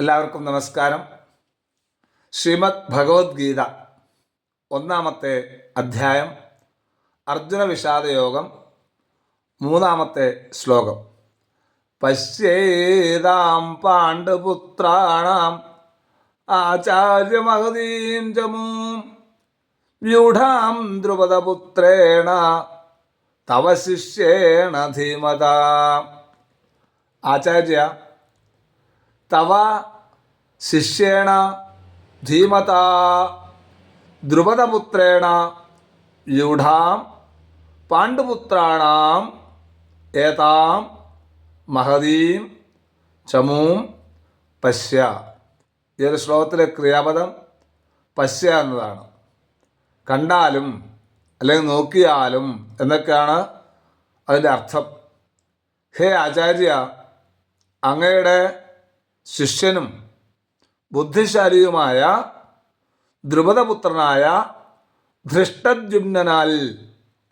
എല്ലാവർക്കും നമസ്കാരം. ശ്രീമദ് ഭഗവത്ഗീത ഒന്നാമത്തെ അധ്യായം അർജുന വിഷാദയോഗം മൂന്നാമത്തെ ശ്ലോകം. പശ്യേതാം പാണ്ഡുപുത്രാണാം ആചാര്യമഹതീം ചമൂം വ്യൂഢാം ദ്രുപദപുത്രേണ തവ ശിഷ്യേണ ധീമത. ആചാര്യ തവ ശിഷ്യേണ ധീമത ദ്രുപദപുത്രേണ യൂഢാം പാണ്ഡുപുത്രാണാം ഏതാം മഹതീം ചമൂം പശ്യ. ഈ ഒരു ശ്ലോകത്തിലെ ക്രിയാപദം പശ്യ എന്നതാണ്. കണ്ടാലും അല്ലെങ്കിൽ നോക്കിയാലും എന്നൊക്കെയാണ് അതിന്റെ അർത്ഥം. ഹേ ആചാര്യ അങ്ങയുടെ ശിഷ്യനും ബുദ്ധിശാലിയുമായ ദ്രുപദപുത്രനായ ധൃഷ്ടദ്യുനാൽ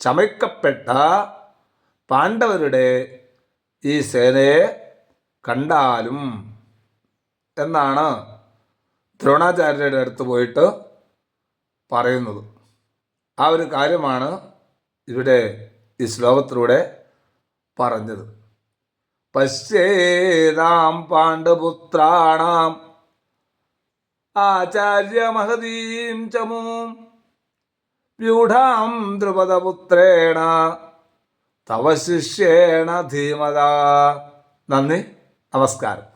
ചമയ്ക്കപ്പെട്ട പാണ്ഡവരുടെ ഈ സേനയെ കണ്ടാലും എന്നാണ് ദ്രോണാചാര്യരുടെ അടുത്ത് പോയിട്ട് പറയുന്നത്. ആ ഒരു കാര്യമാണ് ഇവിടെ ഈ ശ്ലോകത്തിലൂടെ പറഞ്ഞത്. പശ്യേതാം പാണ്ഡുപുത്രാണാം ആചാര്യമഹതീം ചമൂം. വ്യൂഢാം ദ്രുപദപുത്രേണ. തവ ശിഷ്യേണ ധീമത. നന്ദി. നമസ്കാരം.